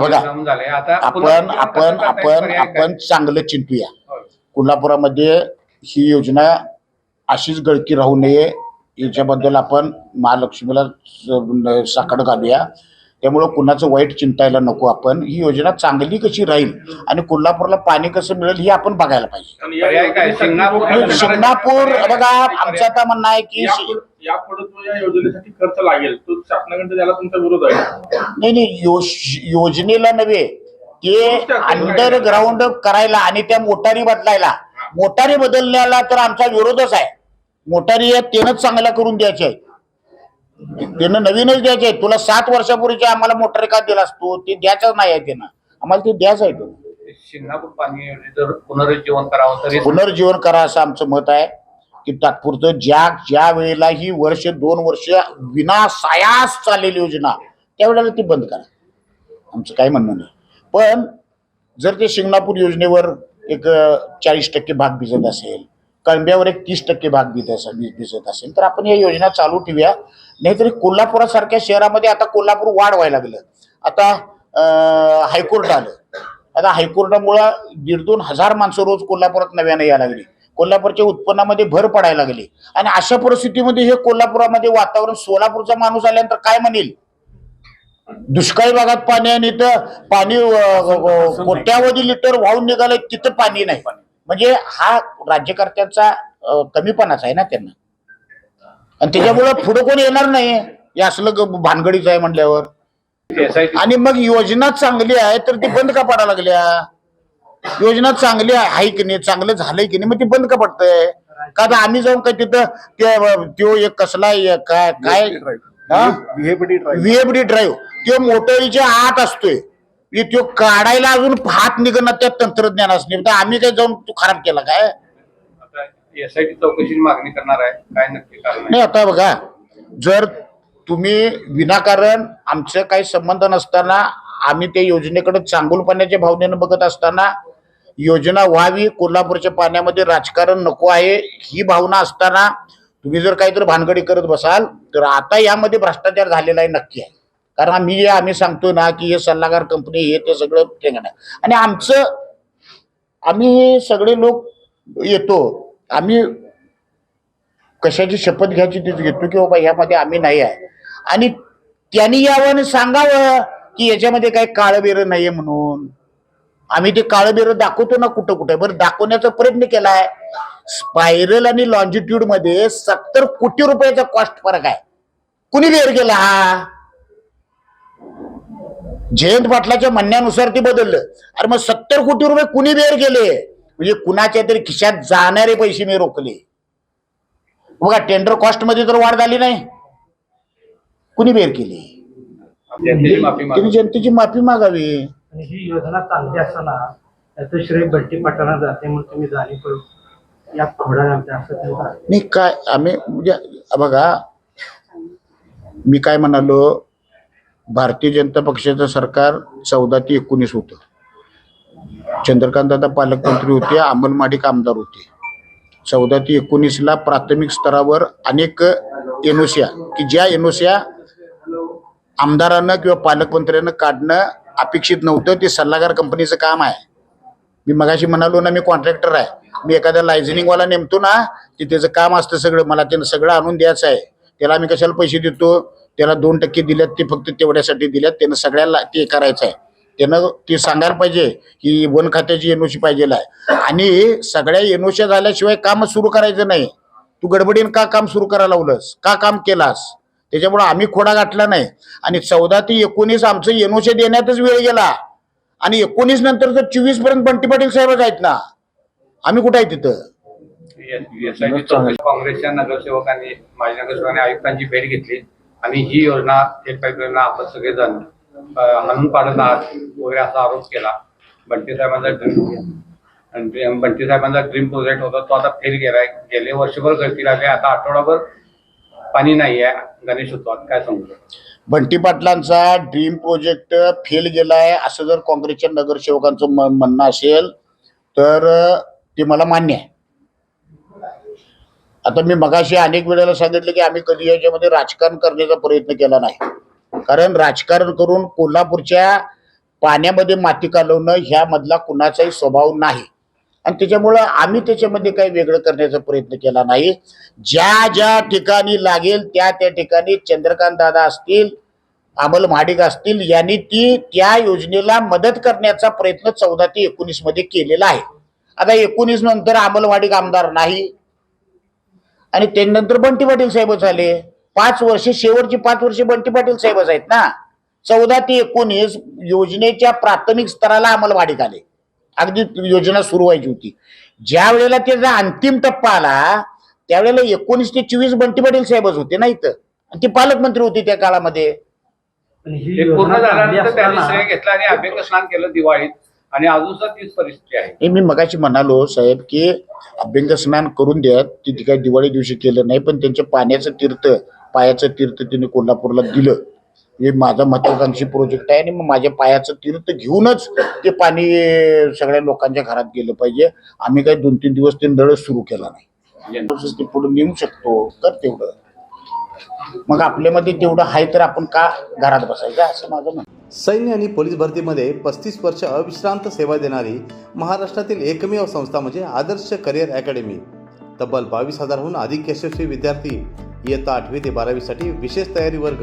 बघा, आपण आपण? आपण? आपण चांगलं चिंतूया होय. कोल्हापुरामध्ये ही योजना अशीच गळकी राहू नये याच्याबद्दल आपण महालक्ष्मीला स- साकड घालूया त्यामुळं कुणाचं वाईट चिंतायला नको आपण ही योजना चांगली कशी राहील आणि कोल्हापूरला पाणी कसं मिळेल हे आपण बघायला पाहिजे शिंगणापूर- बघा आमचं आता म्हणणं आहे की या योजनेसाठी खर्च लागेल. तो शासनाकडे त्याला तुमचा विरोध आहे. नाही नाही योज- योजनेला नव्हे ते अंडरग्राऊंड करायला आणि त्या मोटारी बदलायला. मोटारी बदलण्याला तर आमचा विरोधच आहे. मोटारी या त्यानंच चांगल्या करून द्यायच्या आहेत. त्यानं नवीनच द्यायचे आहेत. तुला सात वर्षापूर्वीच्या आम्हाला मोटारी का दिलास तू? ते द्यायचंच नाही आहे त्यानं. आम्हाला ते द्यायचं आहे त्यानं. शिंगणापूर पाणी पुनरुज्जीवन करावं तरी पुनर्जीवन करा असं आमचं मत आहे. की तात्पुरतं ज्या ज्या वेळेला ही वर्ष दोन वर्ष विना सायास चाललेली योजना त्यावेळेला ती बंद करा. आमचं काय म्हणणं नाही. पण जर ते शिंगणापूर योजनेवर एक चाळीस टक्के भाग भिजत असेल कळंब्यावर एक तीस टक्के भाग असेल भिज- भिजत असेल तर आपण या योजना चालू ठेवूया. नाहीतरी कोल्हापुरासारख्या शहरामध्ये आता कोल्हापूर वाढ व्हायला लागलं. आता हायकोर्ट आलं. आता हायकोर्टामुळं दीड दोन हजार माणसं रोज कोल्हापुरात नव्यानं यायला लागली. कोल्हापूरच्या उत्पन्नामध्ये भर पडायला लागली. आणि अशा परिस्थितीमध्ये हे कोल्हापुरामध्ये वातावरण सोलापूरचा माणूस आल्यानंतर काय म्हणेल? दुष्काळी भागात पाणी आणि इथं पाणी कोट्यावधी लिटर वाहून निघालंय तिथं पाणी नाही. म्हणजे हा राज्यकर्त्यांचा कमीपणाच आहे ना त्यांना? आणि त्याच्यामुळं पुढे कोणी येणार नाही? हे असलं भानगडीच आहे म्हणल्यावर. SIT आणि मग योजना चांगली आहे तर ती बंद का पडायला लागल्या? योजना चांगली आहे की नाही चांगलं झालंय की नाही मग ती बंद का पडतंय? का तर आम्ही जाऊन काय तिथं ते त्यो एक कसला एक काय काय? व्हीएफडी ड्राईव्ह तो मोटरीच्या आत असतोय. की त्यो काढायला अजून हात निघणार त्या तंत्रज्ञानास नाही तर आम्ही काय जाऊन तू खराब केला काय? आता एसआयटी चौकशीची मागणी करणार आहे. काय नक्की कारण आहे? नाही आता बघा. जर तुम्ही विनाकारण आमचं काही संबंध नसताना आम्ही त्या योजनेकडे चांगुलपणाच्या भावनेनं बघत असताना योजना व्हावी कोल्हापूरच्या पाण्यामध्ये राजकारण नको आहे ही भावना असताना तुम्ही जर काहीतरी भानगडी करत बसाल तर आता यामध्ये भ्रष्टाचार झालेला आहे नक्की आहे. कारण आम्ही जे आम्ही सांगतो ना की हे सल्लागार कंपनी हे ते सगळं ठेंगण आहे. आणि आमचं आम्ही हे सगळे लोक येतो आम्ही कशाची शपथ घ्यायची तीच घेतो की बाबा ह्यामध्ये आम्ही नाही आहे. आणि त्यांनी यावं आणि सांगावं की याच्यामध्ये काही काळबेर नाहीये म्हणून. आम्ही ते काळबेर दाखवतो ना कुठं कुठं. बरं दाखवण्याचा प्रयत्न केलाय. स्पायरल आणि लॉन्जिट्यूडमध्ये सत्तर कोटी रुपयाचा कॉस्ट फरक आहे. कुणी बेर केला हा? जयंत पाटलाच्या म्हणण्यानुसार ते बदललं. अरे मग सत्तर कोटी रुपये कुणी बेर केले? म्हणजे कुणाच्या तरी खिशात जाणारे पैसे मी रोखले. बघा टेंडर कॉस्टमध्ये तर वाढ झाली नाही. कुणी बेर केली? तुम्ही जनतेची माफी मागावी. आणि ही योजना चांगली असताना त्याचं श्रेय बंटी पाटलांना जाते म्हणून तुम्ही जाणीव करून या खोडा आमच्या असं त्यांचं आहे. नाही काय आम्ही म्हणजे बघा मी काय म्हणालो भारतीय जनता पक्षाचं सरकार चौदा ते एकोणीस होतं. चंद्रकांत दादा पालकमंत्री होते अमल माडिक आमदार होते. चौदा ते एकोणीसला प्राथमिक स्तरावर अनेक एनओस्या की ज्या एनओस्या आमदारानं किंवा पालकमंत्र्यानं काढणं अपेक्षित नव्हतं. ते सल्लागार कंपनीचं काम आहे. मी मगाशी म्हणालो ना मी कॉन्ट्रॅक्टर आहे. मी एखाद्या लायझनिंगवाला नेमतो ना ते त्याचं काम असतं सगळं. मला त्यानं सगळं आणून द्यायचं आहे. त्याला आम्ही कशाला पैसे देतो? त्याला दोन टक्के दिल्यात ते फक्त तेवढ्यासाठी दिल्यात. त्यानं सगळ्याला ते करायचं आहे. त्यानं ते सांगायला पाहिजे की वन खात्याची एनओसी पाहिजे आहे. आणि सगळ्या एनओसी झाल्याशिवाय काम सुरू करायचं नाही. तू गडबडीनं का काम सुरू करायला लावलंस? का काम केलास? त्याच्यामुळे आम्ही खोडा गाठला नाही. आणि चौदा ते एकोणीस आमचं एनओसी देण्यातच वेळ गेला. आणि एकोणीस नंतर तर चोवीसपर्यंत बंटी पाटील साहेबच आहेत ना. आम्ही कुठं आहे तिथं? काँग्रेसच्या नगरसेवकांनी माजी नगरसेवकांनी आयुक्तांची भेट घेतली. आणि ही योजना एक योजना आपण सगळेजण अं, हाणून पाडत आहात वगैरे असा आरोप केला. बंटी साहेबांचा ड्रीम बंटी साहेबांचा ड्रीम प्रोजेक्ट होता तो आता फेल गेलाय. गेले वर्षभर लागली. आता आठवडाभर पाणी नाही आहे. गणेश उत्सवात काय सांगतो बंटी पाटलांचा ड्रीम प्रोजेक्ट फेल गेलाय असं जर काँग्रेसच्या नगरसेवकांचं म- म्हणणं असेल तर ते मला मान्य आहे. आता मी मगाशी अनेक वेळेला सांगितलं की आम्ही कधी याच्यामध्ये राजकारण करण्याचा प्रयत्न केला नाही. कारण राजकारण करून कोल्हापूरच्या पाण्यामध्ये माती कालवणं ह्यामधला कुणाचाही स्वभाव नाही. आणि त्याच्यामुळं आम्ही त्याच्यामध्ये काही वेगळं करण्याचा प्रयत्न केला नाही. ज्या ज्या ठिकाणी लागेल त्या त्या ठिकाणी चंद्रकांत दादा असतील अमल महाडिक असतील यांनी ती त्या योजनेला मदत करण्याचा प्रयत्न चौदा ते एकोणीसमध्ये केलेला आहे. आता एकोणीस नंतर अमल महाडिक आमदार नाही. आणि त्यानंतर बंटी पाटील साहेबच आले पाच वर्ष शेवटची पाच वर्ष बंटी पाटील साहेबच आहेत ना. चौदा ते एकोणीस योजनेच्या प्राथमिक स्तराला अंमलवाडीत आले. अगदी योजना सुरू व्हायची होती. ज्या वेळेला त्याचा अंतिम टप्पा आला त्यावेळेला एकोणीस ते चोवीस बंटी पाटील साहेबच होते ना इथं. आणि ते पालकमंत्री होते त्या काळामध्ये. पण पूर्ण योजना चांगली झाल्यानंतर त्यांनी असताना श्रेय घेतलं आणि अभ्यंग स्नान केलं दिवाळीत. आणि अजून सुद्धा तीच परिस्थिती आहे. हे मी मगाशी म्हणालो साहेब की अभ्यंग स्नान करून द्या ते ती काही दिवाळी दिवशी केलं नाही पण त्यांच्या पाण्याचं तीर्थ पायाचं तीर्थ त्यांनी कोल्हापूरला दिलं. हे माझा महत्वाकांक्षी प्रोजेक्ट आहे आणि मग माझ्या पायाचं तीर्थ घेऊनच ते पाणी सगळ्या लोकांच्या घरात गेलं पाहिजे. आम्ही काही दोन तीन दिवस ते नळ सुरू केला नाही. ते पुढे नेऊ शकतो तर तेवढं. मग आपल्यामध्ये तेवढं आहे तर आपण का घरात बसायचं? असं माझं म्हणणं. सैन्य आणि पोलीस भरतीमध्ये पस्तीस वर्ष अविश्रांत सेवा देणारी महाराष्ट्रातील एकमेव संस्था म्हणजे आदर्श करिअर अकॅडमी. तब्बल बावीस हजारहून अधिक यशस्वी विद्यार्थी इयत्ता आठवी ते बारावीसाठी विशेष तयारी वर्ग